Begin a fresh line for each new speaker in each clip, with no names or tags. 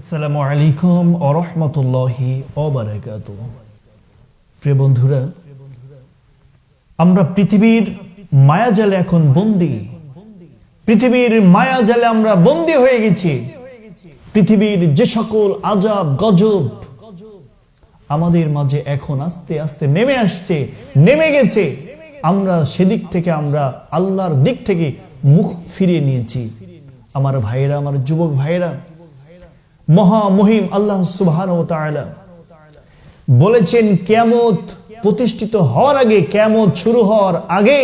আসসালামু আলাইকুম আরহামতুল্লাহি অবরাকাত প্রিয় বন্ধুরা, আমরা পৃথিবীর মায়াজালে এখন বন্দি। পৃথিবীর মায়াজালে আমরা বন্দি হয়ে গেছি। পৃথিবীর যে সকল আজাব, গজব আমাদের মাঝে এখন আস্তে আস্তে নেমে আসছে, নেমে গেছে। আমরা সেদিক থেকে আমরা আল্লাহর দিক থেকে মুখ ফিরিয়ে নিয়েছি। আমার ভাইয়েরা, আমার যুবক ভাইয়েরা মহামহিম আল্লাহ সুবহান বলেছেন কেমত প্রতিষ্ঠিত হওয়ার আগে কেমত শুরু হওয়ার আগে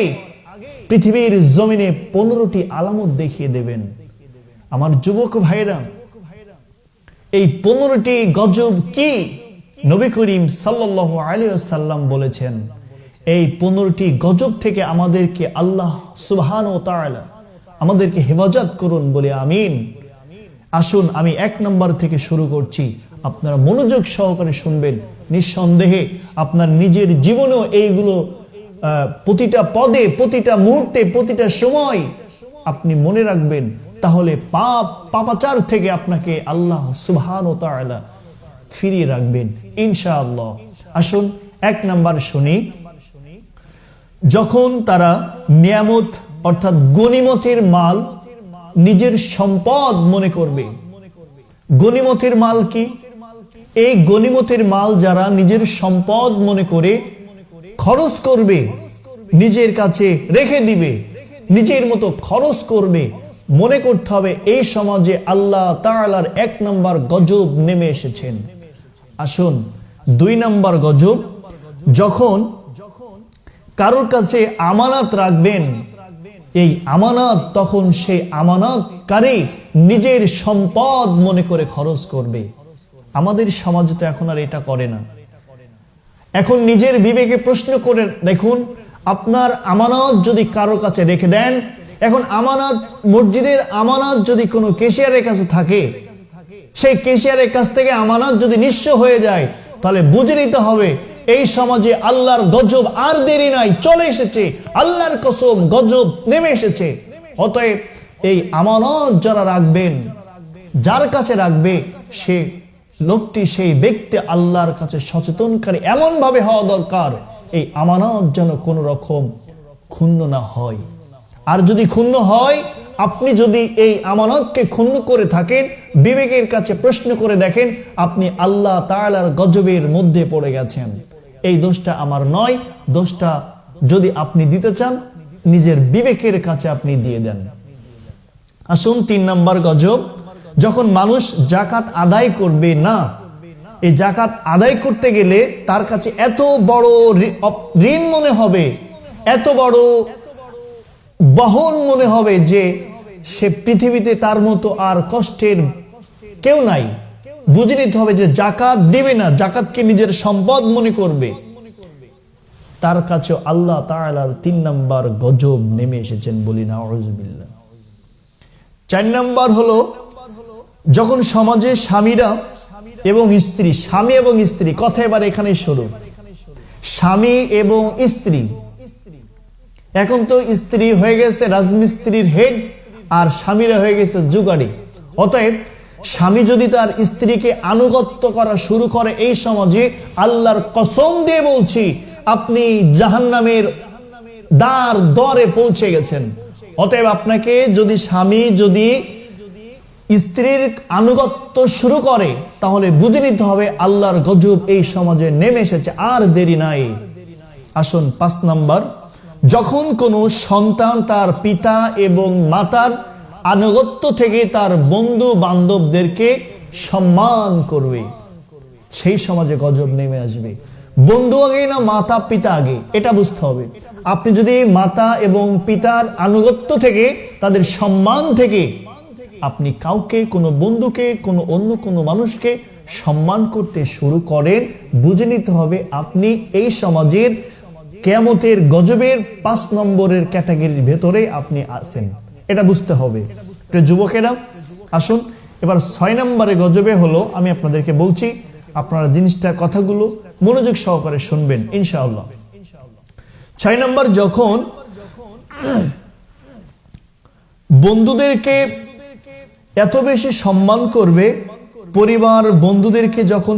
পৃথিবীর জমিনে পনেরোটি আলামত দেখিয়ে দেবেন। আমার যুবক ভাইরা এই পনেরোটি গজব কি? নবী করিম সাল্লাহ আলিয়া সাল্লাম বলেছেন, এই পনেরোটি গজব থেকে আমাদেরকে আল্লাহ সুবহান ও তাআলা আমাদেরকে হেফাজত করুন বলে আমিন। আসুন, আমি এক নম্বর থেকে শুরু করছি। আপনারা মনোযোগ সহকারে শুনবেন। নিঃসন্দেহে আপনার নিজের জীবনেও এইগুলো প্রতিটা পদে, প্রতিটা মুহূর্তে, প্রতিটা সময় আপনি মনে রাখবেন। তাহলে পাপ, পাপাচার থেকে আপনাকে আল্লাহ সুবহান ও তাআলা ফিরিয়ে রাখবেন, ইনশাআল্লাহ। আসুন, এক নাম্বার শুনি। যখন তারা নিয়ামত, অর্থাৎ গনিমতের মাল নিজের সম্পদ মনে করবে। গনিমতের মাল কি? এই গনিমতের মাল যারা নিজের সম্পদ মনে করে, খরচ করবে, নিজের কাছে রেখে দিবে, নিজের মতো খরচ করবে, মনে করতে হবে এই সমাজে আল্লাহ তাআলার এক নম্বর গজব নেমে এসেছেন। আসুন, দুই নম্বর গজব, যখন কারোর কাছে আমানত রাখবেন এই আমানত তখন সেই আমানতকারী নিজের সম্পদ মনে করে খরচ করবে। আমাদের সমাজ তো এখন আর এটা করে না। এখন নিজের বিবেকে প্রশ্ন করে দেখুন, আপনার আমানত যদি কারোর কাছে রেখে দেন, এখন আমানত, মসজিদের আমানত যদি কোনো কেশিয়ারের কাছে থাকে, সেই কেশিয়ারের কাছ থেকে আমানত যদি নিঃস্ব হয়ে যায়, তাহলে বুঝে নিতে হবে এই সমাজে আল্লাহর গজব আর দেরি নাই, চলে এসেছে। আল্লাহর কসম গজব নেমে এসেছে। অতএব এই আমানত যারা রাখবেন, যার কাছে রাখবে, সে লোকটি সেই ব্যক্তি আল্লাহর কাছে সচেতনকারী এমন ভাবে হওয়া দরকার, এই আমানত যেন কোনো রকম ক্ষুণ্ণ না হয়। আর যদি ক্ষুণ্ণ হয়, আপনি যদি এই আমানতকে ক্ষুণ্ণ করে থাকেন, বিবেকের কাছে প্রশ্ন করে দেখেন, আপনি আল্লাহ তালার গজবের মধ্যে পড়ে গেছেন। এই দোষটা আমার নয়, দোষটা যদি আপনি দিতে চান, নিজের বিবেকের কাছে আপনি দিয়ে দেন। আসুন, তিন নম্বর গজব। যখন মানুষ জাকাত আদায় করবে না, এই জাকাত আদায় করতে গেলে তার কাছে এত বড় ঋণ মনে হবে, এত বড় বহন মনে হবে যে সে পৃথিবীতে তার মতো আর কষ্টের কেউ নাই। বুঝে নিতে হবে যে জাকাত দেবে না, জাকাতকে নিজের সম্পদ মনে করবে। তার কাছে আল্লাহ তাআলার তিন নম্বর গজব নেমে এসেছেন বলি না চার নম্বর হলো, যখন সমাজে স্বামীরা এবং স্ত্রী, স্বামী এবং স্ত্রী, কথা এবার এখানে শুরু। স্বামী এবং স্ত্রী। এখন তো স্ত্রী হয়ে গেছে রাজমিস্ত্রির হেড আর স্বামীরা হয়ে গেছে যুগাড়ি। অতএব স্বামী যদি তার স্ত্রীকে আনুগত্য করা শুরু করে এই সমাজে, আল্লাহর কসম দিয়ে বলছি, আপনি জাহান্নামের দ্বার দরে পৌঁছে গেছেন। অতএব আপনাকে যদি স্বামী যদি স্ত্রীর আনুগত্য শুরু করে, তাহলে বুঝে নিতে হবে আল্লাহর গজব এই সমাজে নেমে এসেছে, আর দেরি নাই। আসুন, পাঁচ নাম্বার, যখন কোনো সন্তান তার পিতা এবং মাতার আনুগত্য থেকে তার বন্ধু বান্ধবদেরকে সম্মান করবে। সেই সমাজে গজব নেমে আসবে। বন্ধু আগে না, মাতা, পিতা আগে, এটা বুঝতে হবে। আপনি যদি মাতা এবং পিতার আনুগত্য থেকে, তাদের সম্মান থেকে, আপনি কাউকে, কোনো বন্ধুকে, কোনো অন্য কোনো মানুষকে সম্মান করতে শুরু করেন, বুঝে নিতে হবে আপনি এই সমাজের কেয়ামতের গজবের পাঁচ নম্বরের ক্যাটাগরির ভেতরে আপনি আছেন। এটা বুঝতে হবে। যুবকেরা, আসুন, এবার ছয় নম্বরে গজবে হলো, আমি আপনাদেরকে বলছি, আপনারা জিনিসটা, কথাগুলো মনোযোগ সহকারে শুনবেন, ইনশাআল্লাহ। ছয় নম্বর, যখন বন্ধুদেরকে এত বেশি সম্মান করবে, পরিবার বন্ধুদেরকে যখন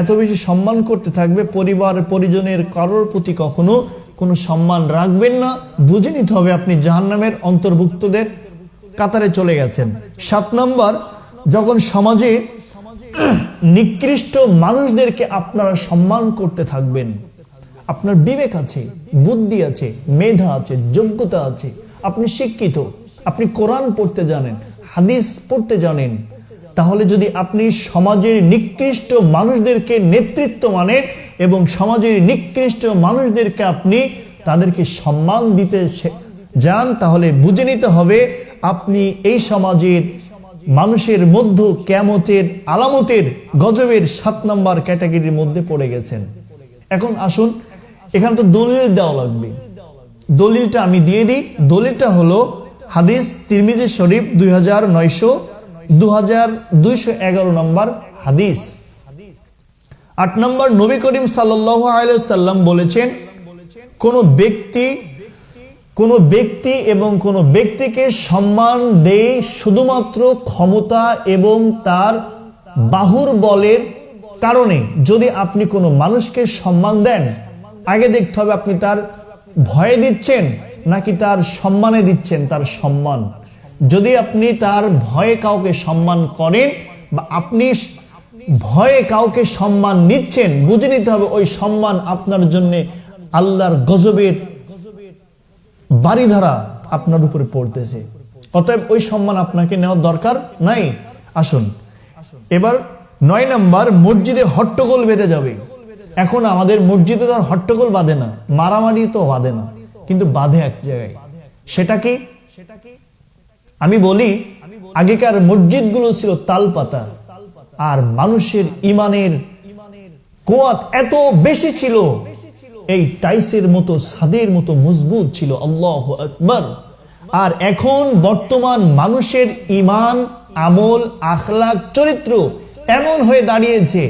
এত বেশি সম্মান করতে থাকবে, পরিবার, পরিজনের কারোর প্রতি কখনো কোনো সম্মান রাখবেন না। বুঝে নিতে হবে আপনি জাহান্নামের অন্তর্ভুক্তদের কাতারে চলে গেছেন। সাত নম্বর, যখন সমাজে নিকৃষ্ট মানুষদেরকে আপনারা সম্মান করতে থাকবেন, আপনার বিবেক আছে, বুদ্ধি আছে, মেধা আছে, যোগ্যতা আছে, আপনি শিক্ষিত, আপনি কোরআন পড়তে জানেন, হাদিস পড়তে জানেন, তাহলে যদি আপনি সমাজের নিকৃষ্ট মানুষদেরকে নেতৃত্ব মানেন এবং সমাজের নিকৃষ্ট মানুষদেরকে আপনি তাদেরকে সম্মান দিতে যান, তাহলে বুঝে নিতে হবে আপনি এই সমাজের মানুষের মধ্য কেমতের আলামতের গজবের সাত নম্বর ক্যাটাগরির মধ্যে পড়ে গেছেন। এখন আসুন, এখানে তো দলিল দেওয়া লাগবে। দলিলটা আমি দিয়ে দিই। দলিলটা হলো হাদিস তিরমিজি শরীফ দুই হাজার নয়শো দু হাজার দুইশো এগারো নম্বর হাদিস। আট নম্বর নবী করিম সাল্লাহ সাল্লাম বলেছেন, কোন ব্যক্তি কোন ব্যক্তি এবং কোন ব্যক্তিকে সম্মান দেয় শুধুমাত্র ক্ষমতা এবং তার বাহুর বলের কারণে। যদি আপনি কোনো মানুষকে সম্মান দেন, আগে দেখতে হবে আপনি তার ভয়ে দিচ্ছেন নাকি তার সম্মানে দিচ্ছেন, তার সম্মান। যদি আপনি তার ভয়ে কাউকে সম্মান করেন বা আপনি ভয়ে কাউকে সম্মান নিচ্ছেন, বুঝে নিতে হবে ওই সম্মান আপনার জন্য আল্লাহর গজবের বাড়িধারা আপনার উপরে পড়তেছে। অতএব ওই সম্মান আপনাকে নেওয়ার দরকার নাই। আসুন। এবার নয় নাম্বার, মসজিদে হট্টগোল বেঁধে যাবে। এখন আমাদের মসজিদে তো হট্টগোল বাঁধে না, মারামারি তো বাঁধে না, কিন্তু বাঁধে এক জায়গায়। সেটা কি? আমি বলি, আগেকার মসজিদগুলো ছিল তালপাতা। আর মানুষের ইমানের কোয়াত এত বেশি ছিল, এই টাইসের মতো, সাদের মতো মজবুত ছিল আল্লাহ আকবর। আর এখন বর্তমান মানুষের ইমান, আমল, আখলাক, চরিত্র এমন হয়ে দাঁড়িয়েছে,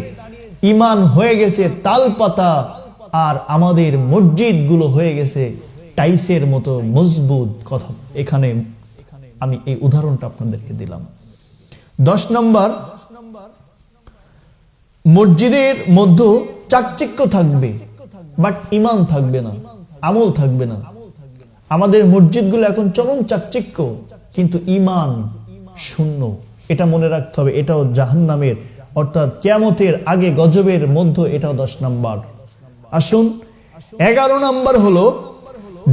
ইমান হয়ে গেছে তালপাতা, আর আমাদের মসজিদগুলো হয়ে গেছে টাইসের মতো মজবুত কথা। এখানে আমি এই উদাহরণটা আপনাদেরকে দিলাম। দশ নম্বর মসজিদের মধ্যে চাকচিক্য থাকবে বাট ইমান থাকবে না, আমল থাকবে না। আমাদের মসজিদগুলো এখন চরম চাকচিক্য, কিন্তু ইমান শূন্য। এটা মনে রাখতে হবে, এটাও জাহান্নামের, অর্থাৎ কেয়ামতের আগে গজবের মধ্য এটাও দশ নাম্বার। আসুন, এগারো নাম্বার হলো,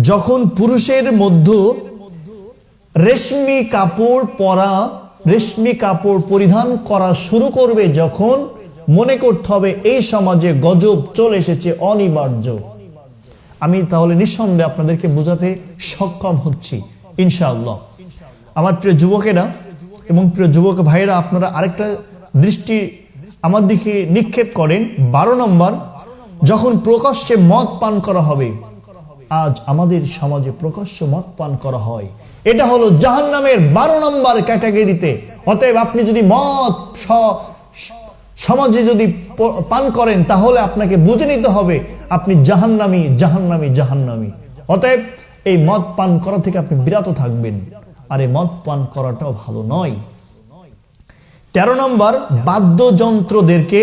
যখন পুরুষের মধ্যে রেশমি কাপড় পরা, রেশমি কাপড় পরিধান করা শুরু করবে যখন মনে করতে হবে এই সমাজে গজব চলে এসেছে, অনিবার্য। আমি তাহলে নিঃসন্দেহে আপনাদেরকে বোঝাতে সক্ষম হচ্ছি, ইনশাআল্লাহ। আমার প্রিয় যুবকেরা এবং প্রিয় যুবক ভাইয়েরা, আপনারা আরেকটা দৃষ্টি আমার দিকে নিক্ষেপ করেন। বারো নম্বর, যখন প্রকাশ্যে মদ পান করা হবে, আজ আমাদের সমাজে প্রকাশ্য মদ পান করা হয়। এটা হলো জাহান নামের বারো নম্বর ক্যাটাগরিতে। অতএব আপনি যদি স- সমাজে যদি পান করেন, তাহলে আপনাকে বুঝে নিতে হবে আপনি জাহান্নামি জাহান্নামি জাহান্নামি। অতএব এই মদ পান করা থেকে আপনি বিরত থাকবেন। আর এই মদ পান করাটাও ভালো নয়। তেরো নম্বর, বাদ্যযন্ত্রদেরকে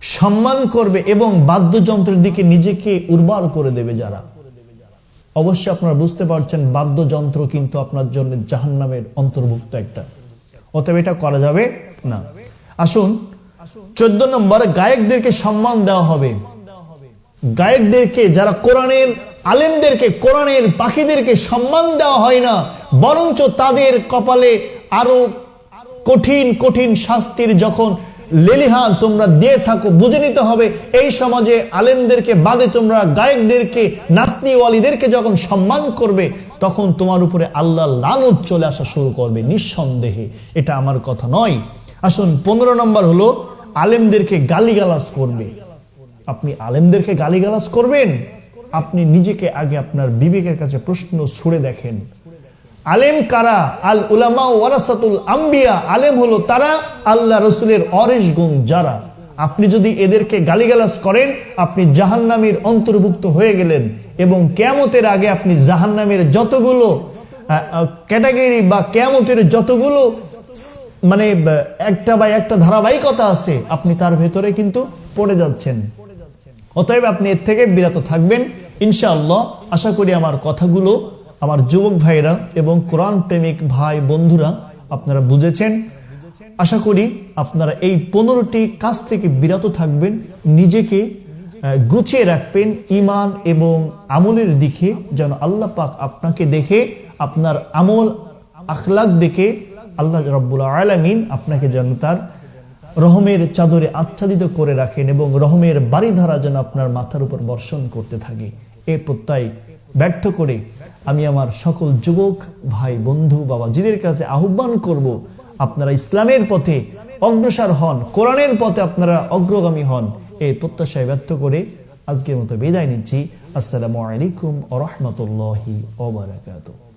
সম্মান করবে এবং বাদ্যযন্ত্রের দিকে নিজেকে উর্বর করে দেবে যারা। অবশ্যই আপনারা বুঝতে পারছেন, বাদ্যযন্ত্র কিন্তু আপনার জন্য জাহান্নামের অন্তর্ভুক্ত একটা। অতএব এটা করা যাবে না। আসুন, চোদ্দ নম্বর গায়কদেরকে সম্মান দেওয়া হবে। গায়কদেরকে, যারা কোরআনের আলেমদেরকে, কোরআনের পাখিদেরকে সম্মান দেওয়া হয় না, বরঞ্চ তাদের কপালে আরও কঠিন কঠিন শাস্তির যখন লেলিহান তোমরা দিয়ে থাকো, বুঝে নিতে হবে, এই সমাজে আলেমদেরকে বাদে তোমরা গায়কদেরকে নাস্তিওয়ালিদেরকে যখন সম্মান করবে, তখন তোমার উপরে আল্লাহ লানত চলে আসা শুরু করবে, নিঃসন্দেহে। এটা আমার কথা নয়। আসুন, পনেরো নম্বর হলো, আলেমদেরকে গালিগালাজ করবে। আপনি আলেমদেরকে গালিগালাজ করবেন? আপনি নিজেকে আগে আপনার বিবেকের কাছে প্রশ্ন ছুড়ে দেখেন। আলেম কারা? আল উলামা ওয়ারাসাতুল আম্বিয়া। আলেম হলো তারা, আল্লাহ রসুলের অরেশ গুণ যারা। আপনি যদি এদেরকে গালিগালাজ করেন, আপনি জাহান্নামের অন্তর্ভুক্ত হয়ে গেলেন এবং কেয়ামতের আগে আপনি জাহান্নামের যতগুলো ক্যাটাগরি বা কেয়ামতের যতগুলো মানে একটা বা একটা ধারাবাহিকতা আছে, আপনি তার ভেতরে কিন্তু পড়ে যাচ্ছেন। অতএব আপনি এর থেকে বিরত থাকবেন। ইনশাআল্লাহ, আশা করি আমার কথাগুলো আমার যুবক ভাইরা এবং কোরআন প্রেমিক ভাই বন্ধুরা আপনারা বুঝেছেন। আশা করি আপনারা এই পনেরোটি কাজ থেকে বিরত থাকবেন, নিজেকে গুছিয়ে রাখবেন ইমান এবং আমলের দিকে, যেন আল্লাহ পাক আপনাকে দেখে, আপনার আমল, আখলাক দেখে আল্লাহ রব্বুল আলামিন আপনাকে যেন তার রহমের চাদরে আচ্ছাদিত করে রাখেন এবং রহমের বাড়িধারা যেন আপনার মাথার উপর বর্ষণ করতে থাকে। এ প্রত্যয় ব্যর্থ করে আমি আমার সকল যুবক, ভাই, বন্ধু বাবা বাবাজিদের কাছে আহ্বান করব, আপনারা ইসলামের পথে অগ্রসর হন, কোরআনের পথে আপনারা অগ্রগামী হন। এই প্রত্যাশায় ব্যর্থ করে আজকের মতো বিদায় নিচ্ছি। আসসালামু আলাইকুম আ রহমতুল্লাহি ওবরাকাতুহ